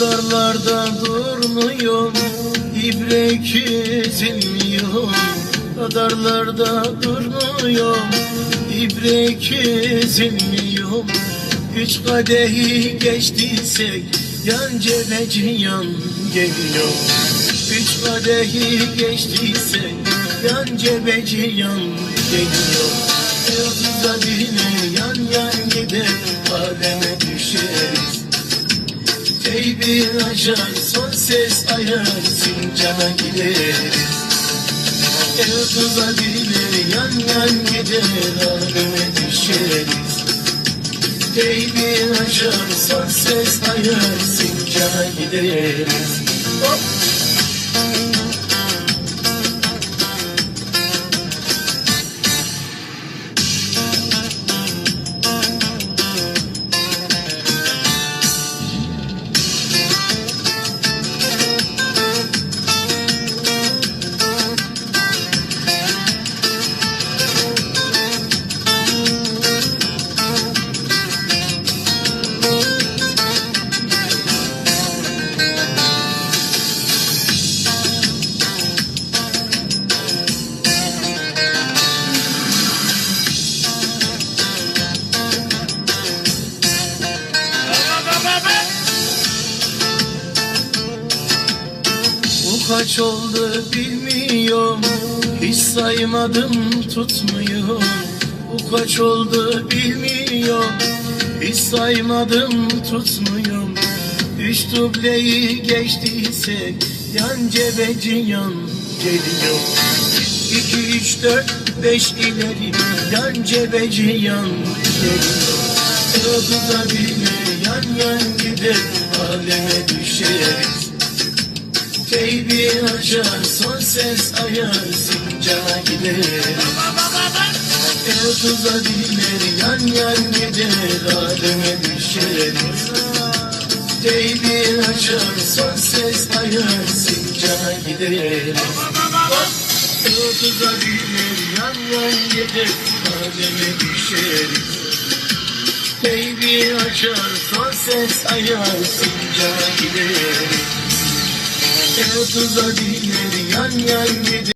Radarlarda durmuyor İbre kesilmiyor Radarlarda durmuyor İbre kesilmiyor Üç kadehi geçtiysek Yan cebeci yan geliyor. Üç kadehi geçtiysek Yan cebeci yan geliyor. Yıldızla bile yan yan gider Aleme düşeriz Teybi açar son ses ayar Sincana gideriz Yıldızla bile yan yan gider Aleme düşeriz Teybi açar son ses ayar Sincana gideriz Hop! Kaç oldu bilmiyorum. Hiç saymadım tutmuyor Bu kaç oldu bilmiyorum. Hiç saymadım tutmuyor Üç dubleyi geçtiyse Yan cebeci yan geliyor. İki, üç, dört, beş ileri Yan cebeci yan geliyor. Yolda bile yan yan gider Aleme Teybi açar son ses ayar Sincana gider Yolda bile yan yan gider Aleme düşeriz Teybi açar son ses ayar Sincana gider Yolda bile yan yan gider Aleme düşeriz Baby açar son ses ayar Sincana gider El tuza dinleri yan yan gider